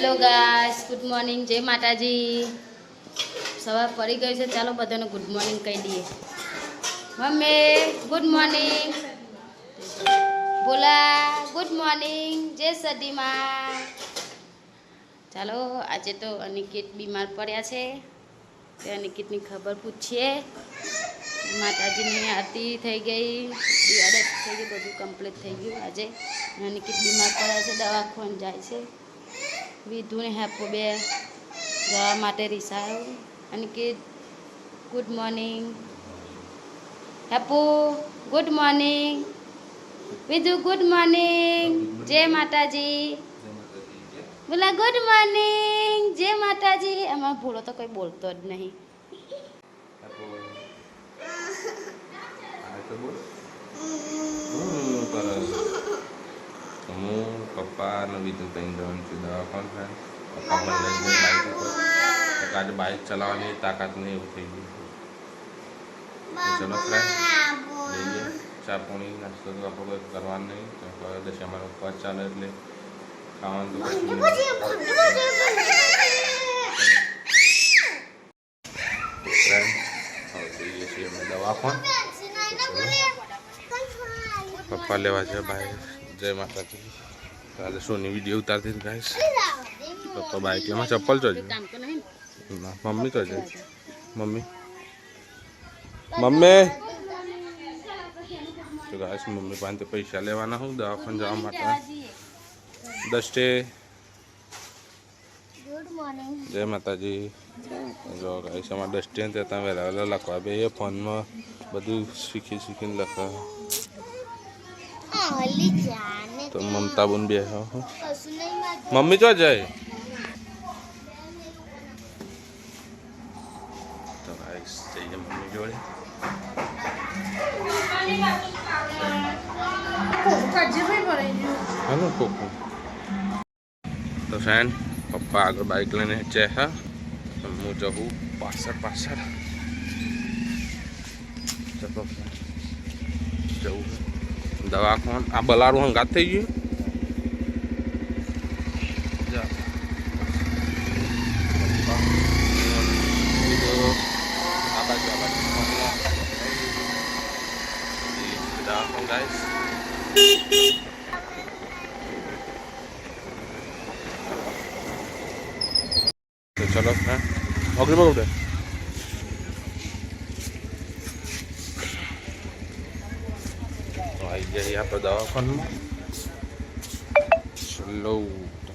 Hello guys good morning જય માતાજી. સવાર પડી ગઈ છે. ચાલો બધાને ગુડ મોર્નિંગ કહી દઈએ. મમ્મી ગુડ મોર્નિંગ બોલા ગુડ મોર્નિંગ જય સદીમાં ચાલો, આજે તો અનિકેત બીમાર પડ્યા છે. તે અનિકેતની ખબર પૂછીએ. માતાજીની આરતી થઈ ગઈ. દિવાળત થઈ ગઈ, બધું કમ્પ્લીટ થઈ ગયું આજે. અનિકેત બીમાર પડ્યા છે, દવાખાને જાય છે. વિધુ ને હેપો બે જવા માટે રિસાયો. Aniket good morning. હેપુ good morning. Vidhu good morning. જય માતાજી. બોલા ગુડ મોર્નિંગ. જય માતાજી. એમાં ભૂલો તો કોઈ બોલતો જ નહીં. હું પપ્પા અને બીજું ત્રણ જવાનું છું. થાય પપ્પા મને લઈ ગયો બાઇક ઉપર. આજે બાઇક ચલાવવાની તાકાત નહીં એવું થઈ ગયું. ચલો ફ્રેન્ડ જઈએ. ચા પાણી, નાસ્તો તો આપણે કોઈ કરવાનું નહીં. આપણે દસ અમારો ઉપવાસ ચાલે એટલે ખાવાનું તો દવાખાને. પપ્પા લેવા છે ભાઈ જય માતાજી. કાલે સોની વીડિયો ઉતારતી હતી ગાઈસ. પપ્પા બાઈક એમાં ચપ્પલ ચોજો કામ તો નહીં ના મમ્મી મમ્મી. મમ્મી. તો ગાઈસ મમ્મી પાસે પૈસા લેવાના હું દવાખાને જવા માટે. દસ્ટે જય માતાજી. જો ગાઈસ અમારા દસ્ટે ત્યાં વહેલા વહેલા લખવા બે ફોનમાં બધું શીખી શીખીને લખવા. તો મમતા બુન બે. મમ્મી ચો જાય. તો ગાઈસ જઈએ મમ્મી જોડે. હાલો કોકો તો ફ્રેન્ડ પપ્પા આગળ બાઇક લઈને છે હા. હું જવું પાછળ પાછળ. ચલો જવું દવાખાન આ બલારું હંગાત થઈ ગયું જા. પપ્પા, બીજો આ બાજુ, આ બાજુ. દવાખાન guys. તો ચલો ફ્રેન્ડ ઓકે બગડે તો આવી આપણે દવાખાનમાં ચલો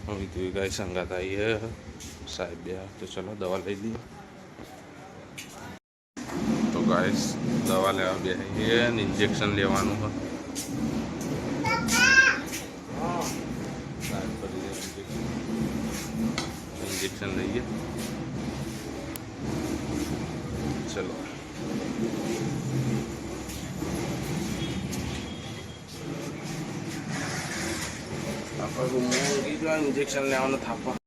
હું કીધું ગાય સંગાત આવીએ સાહેબ બે તો ચલો દવા લઈ લઈએ તો ગાય દવા લેવા બેસીએ ને ઇન્જેક્શન લેવાનું હોય સાહેબ. ઇન્જેક્શન લઈએ ચલો આપણે રૂમમાં ઇન્જેક્શન લેવાનું થાપા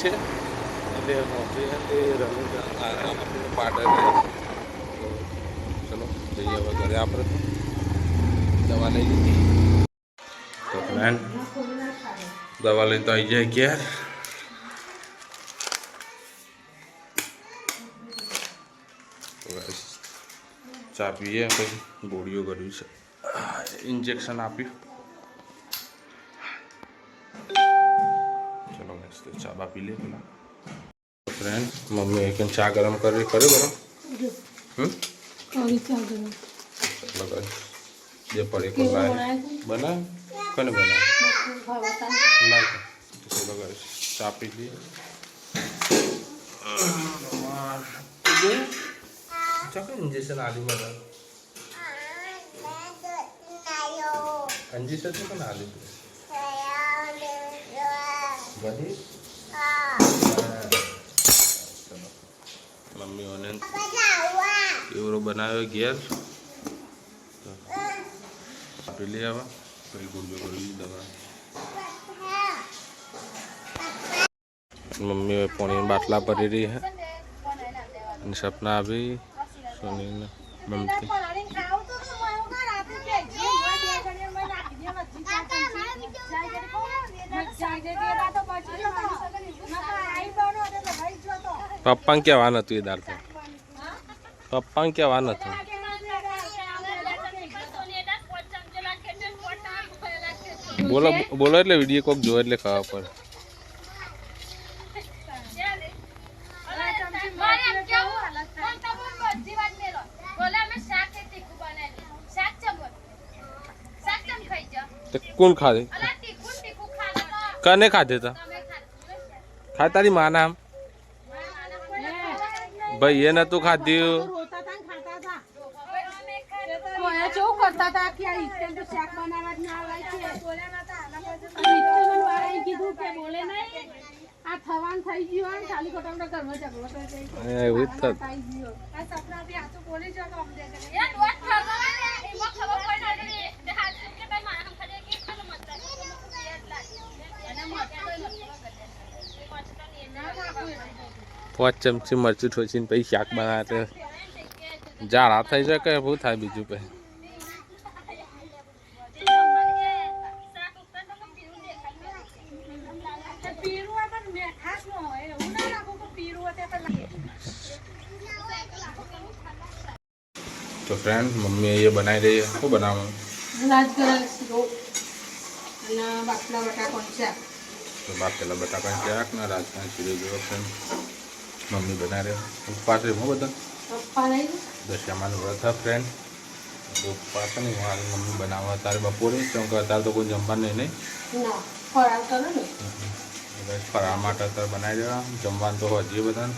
છે. એટલે મોટી એ રમી આપણે પાટણ ચલો, જઈએ હવે ઘરે આપણે દવા લઈ લીધી. તો ફ્રેન્ડ, દવા લઈ તો આવી જાય ઘેર. ચા પીએ પછી, ગોળીઓ કર્યું છે. ઇન્જેક્શન આપ્યું. તો ચા બા પી લે પેલા. ફ્રેન્ડ મમ્મી એક ચા ગરમ કરી કર્યો ગરમ. હમ ચલો guys, જે પડે કોઈ લાય બનાવ કોને બનાવ લાય તો guys, ચા પી લઈએ. ચાકર ઇન્જેક્શન આલી મને અંજી સાથે પણ આલી? બધી મમ્મીઓને એવરો બનાવ્યો ઘેર? આપી લઈ આવા. કઈ ગુંડો કરી દવા. મમ્મી પાણી બાટલા ભરી રહી હે. અને સપના આવી સોની મમતી પપ્પાને વાન હતું એ દાર તો પપ્પાને વાન હતું બોલો બોલો એટલે વીડિયો કોક જો એટલે ખાવા પડે. કોણ ખાધે? કને ખાધે તા? ખાય તારી માં નામ ભાઈ એ નતું ખાધ્યું. કેવું કરતા હતા કે આ ઈસ્ટેન તો શાક બનાવવા જ ના આવે છે ઈસ્ટેન કીધું કે બોલે નહીં આ થવાન થઈ ગયું હોય ને ખાલી ખોટા મોટા ઘરમાં ઝઘડો થઈ જાય એવું જ થતું થઈ ગયો આ સપના બી હાચું બોલી જો કે અમને કે પાંચ ચમચી મરચું ઠોચીને પછી શાક બનાવે તો ઝાડા થઈ જાય કે શું થાય બીજું પછી પીરું હોય પણ મીઠાશ ન હોય એવું ના લાગુ કે પીરું હોય તે પેલા તો ફ્રેન્ડ મમ્મી એ બનાવી રહી છે શું બનાવવાનું રાજગરા શીરો અને બાટલા બટાકોનું શાક તો બાફેલા બટાકાની શાક ને રાજકારણ શીરો જેવો ફ્રેન્ડ મમ્મી બનાવી. ઉપવાસ હું બધા? દશામાનું વ્રત હા ફ્રેન્ડ ઉપવાસ ને હું હાલ મમ્મી બનાવવા તારે બપોરે કેમ કે અત્યારે તો કોઈ જમવાનું નહીં નહીં? ફરાળ ફરાળ માટે અત્યારે બનાવી દેવા. જમવાનું તો હજી બધા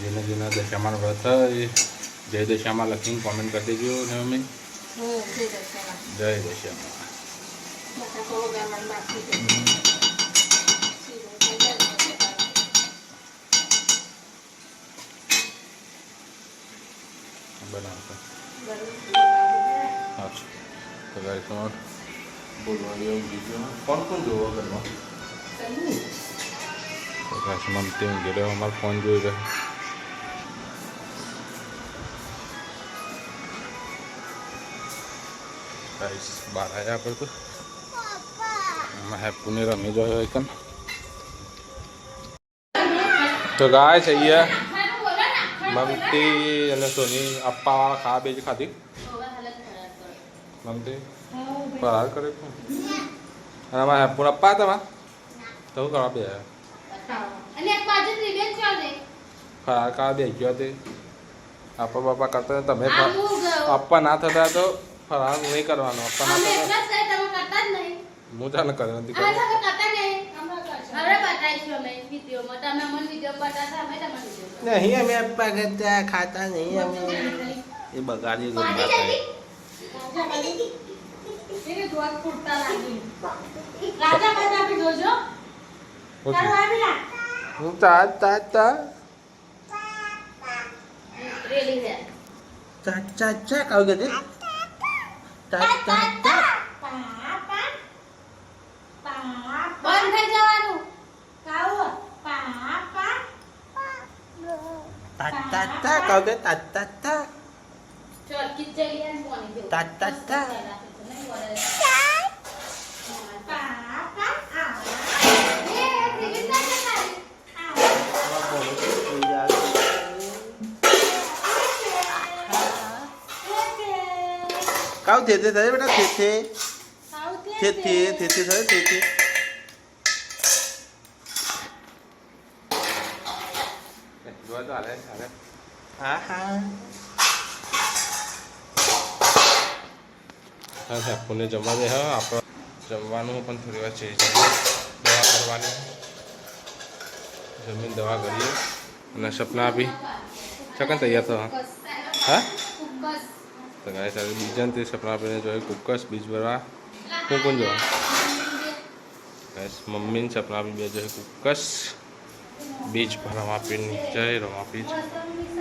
જેને જેને દશામાનું વ્રત એ જય દશામાં લખીને કોમેન્ટ કરી દેજો ને મમ્મી. જય દશામાં બટાકો વગાડવાનું બાકી છે શીરો થઈ જાય બનાવતા હા. તો ગાઈસ તમારે બોલવાનું એવું બીજું કોણ કોણ જોવો ઘરમાં? તો ગાઈસ મમતી અમારો ફોન જોઈ રહ્યો. ગાઈસ બહાર આવ્યા આપણે તો. એમાં હેપુને રમી જોયો કન તો ગાય છે અહીંયા મમતી અને સોની અપ્પા ખા બે બેજ ખાધી મમતી ફરાર કરે અને અમારે હેપુર અપ્પા હતા તો કરવા બે ફરાર કરવા બે ગયો તે અપ્પા બાપા કરતા તમે અપ્પા ના થતા તો ફરાર નહીં કરવાનો. અપ્પા ના થતા જ જ હું ચાલે કરે નથી કરતો. તમે हमें નહીં હવે બતાવીશું અમે વિડીયોમાં. તમે મને વીડિયો બતાવતા અમે તમને વીડિયો નહીં અમે અપ્પા કરતા ખાતા નહીં અમે એ બગાડી ગયું પાણી જતી એને દોત ફૂટતા લાગી. રાજા બાજા બી જોજો તારું આવી લા હું તા તા તા રેલી છે ચા ચા ચા કાવ કે તા તા તા બંધ થઈ જવાનું તા કહો કે તા તા તા ચોટકી જ જઈ યાર કોની જેવું. તા તા તા નહીં વળે. કાઉ હા હા હા સાપુને જમવા દે હા આપણે જમવાનું પણ થોડી વાર છે દવા કરવાની જમીન દવા કરીએ અને સપના આપી સકન તૈયાર તો હા તો ગાય સાથે બીજા તે સપના આપીને જોઈએ કુકસ બીજ ભરવા કોણ કોણ જોવા બસ મમ્મીને સપના આપી બે જોઈએ કુકસ બીજ ભરવા આપીને જય રમા તો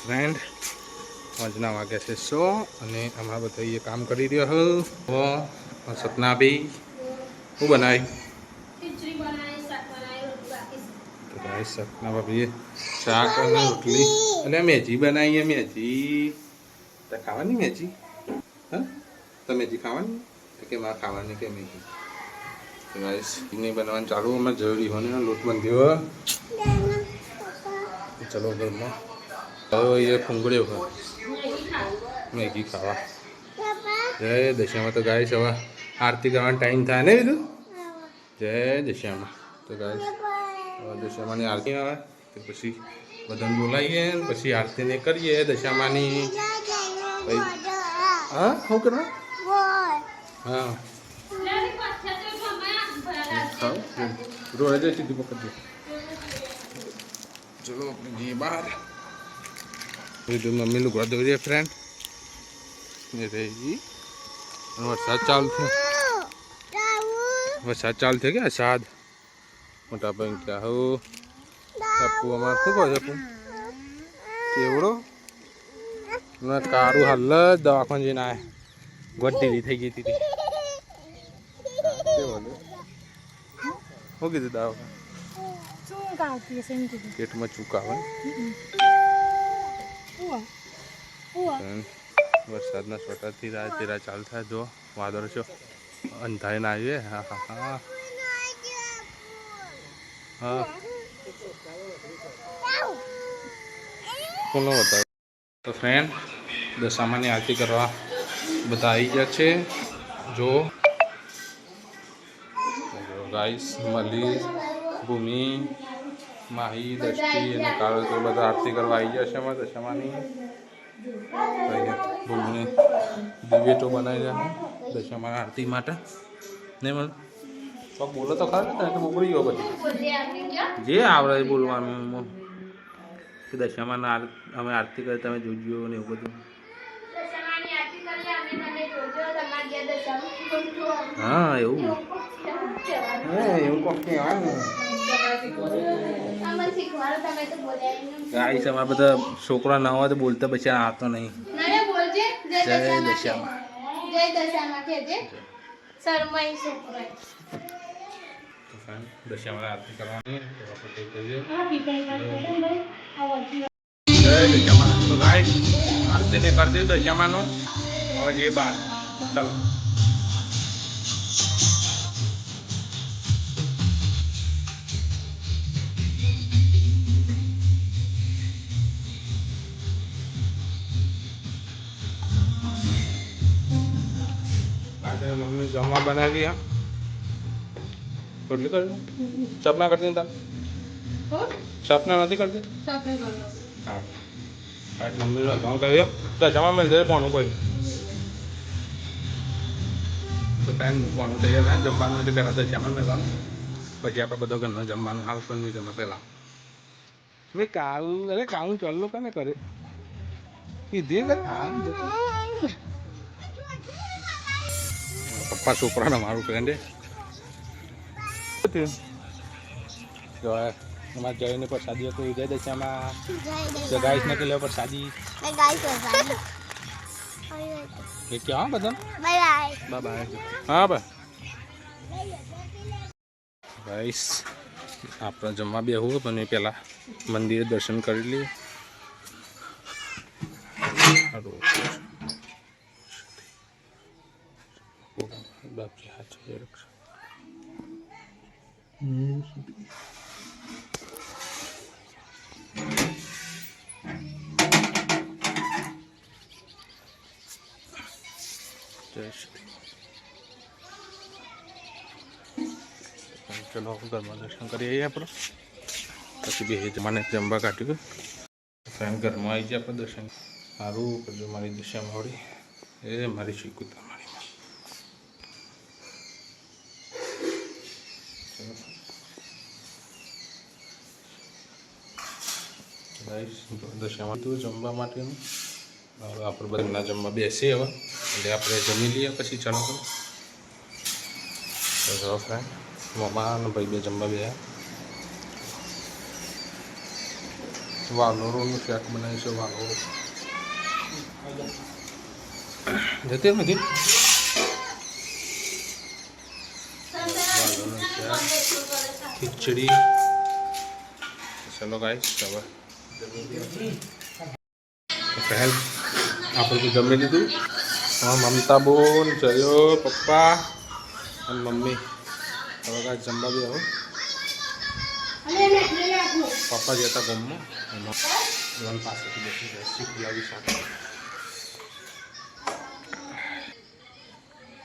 ફ્રેન્ડ આજના વાગ્યા છે સો અને અમારા બધા એ કામ કરી રહ્યો હું. તો સપના બી. હું બનાવી સપના ભાભીએ શાક અને રોટલી. અને મેજી બનાવીએ મેજી તો ખાવાની મેજી હા? તો મેજી ખાવાની? કે મારે ખાવાની કે મેજી રાઈસ નહીં બનાવવાનું ચાલુ અમે જરૂરી હોય ને લોટ બંધ્યો ચલો ઘરમાં. હવે એ ફૂંગળ્યો હોય મેગી ખાવા. જય દશામાં તો ગાય હવે આરતી કરવાનો ટાઈમ થાય ને બીજું જય દશામાં તો ગાય હવે દશામાની આરતી આવે તો પછી બધાને બોલાવીએ ને પછી આરતીને કરીએ દશામાની પછી હા શું કરવા હા. લેલી પાછા તો મમ્મા ભરાલા છે. ખાઓ રોડે જઈ સીધું પકડજો. ચલો આપણે જઈએ બહાર. ફ્રેન્ડ એ રહી અને વરસાદ ચાલુ થયો વરસાદ ચાલુ થયો કે સાદ? મોટા ભાઈ ક્યાં હો? ટપુ અમારે શું કહો ટપુ કેવડો? ના કારું હાલ જ દવાખાને જઈને આવે ગોટી થઈ ગઈ હતી? શું કીધું દવાખાને? પેટમાં ચૂકાવે વરસાદના સોટાથી રાત તેરા ચાલુ થાય. જો વાદળ છો. અંધારીને આવીએ. હા હા હા. હા. કોનો બતાવ તો ફ્રેન્ડ દશામાની આરતી કરવા બધા આવી ગયા છે. જો. ગાઈસ મલી ભૂમિ માહી દ્રષ્ટિ અને કાળો તો બધા આરતી કરવા આવી ગયા છે અમારે દશામાની ભૂમિને દિવેટો બનાવી રહ્યા છે. આરતી માટે. નહીં મને તો બોલો તો ખરા ને તો બોલી ગયો પછી જે આવડે બોલવાનું કે દશામાં અમે આરતી કરી તમે જોજો ને એવું બધું. દશામાની દશામાં. હા એવું. એવું કોક કહેવાય ને. ગાઈસ અમારા બધા છોકરા ના હોય તો બોલતા પછી આવતો નહીં. જય જય દશામાં. જય દશામાં કહેજે. શરમાઈ છોકરો તો ફાઇન દશામાં આરતી કરવાની ને જય દશામાં. તો ગાઈસ આરતીને કરી દે દશામાનો. હવે જે બાર ચાલો. મમ્મી જમવા બનાવી હા રોટલી કરી સપના કરતી તાર? સપના નથી કરતી? કરો હા. આજ મમ્મીનો ગામ તો જમા મેં જઈ પોણું કોઈ તો ટાઈમ પોણું તૈયાર થાય જમવાનું એટલે પહેલાં તો જમા મેં ગામ પછી આપણે બધો ઘરનો જમવાનું હાલ પણ જમા પહેલાં. મેં કાળું અરે કાળું ચાલુ કને કરે? કીધી કરે પપ્પા છોકરાને મારું ફ્રેન્ડે જો એમાં જઈને પ્રસાદી હતું જય દશામાં. તો ગાઈસ ને કે પ્રસાદી એ ક્યાં બધા? બાય બાય હા ભાઈ ગાઈસ આપણે જમવા બેહવું પણ એ પહેલાં મંદિરે દર્શન કરી લઈએ સારું. બાપજી હાથ રક્ષા. ચલો ઘરમાં દર્શન કરીએ આપણે. પછી બે જમાને જમવા કાઢ્યું. ફ્રેન્ડ ઘરમાં આવી જાય આપણે દર્શન. સારું કરજો મારી દિશામાં આવડી એ મારી શીખું મારી માં. ચલો. ગાઈસ દશામાં તો જમવા માટેનું? હવે આપણે બધા જમવા બેસીએ હવે. એટલે આપણે જમી લઈએ પછી ચાલો તો ફ્રેન્ડ મમ્મા અને ભાઈ બે જમવા બે વાલોરોનું શાક બનાવીશું વાલોરો. જતી નથી ખીચડી. ચલો ગાઈસ હવે ફ્રેન્ડ આપણે તો જમી લીધું. મમતા બોન જયો પપ્પા અને મમ્મી. હવે કાંઈ જમવા બી આવો પપ્પા જતા ગમમાં એમાં લોન બેસી જાય શીખ લાવી સાથે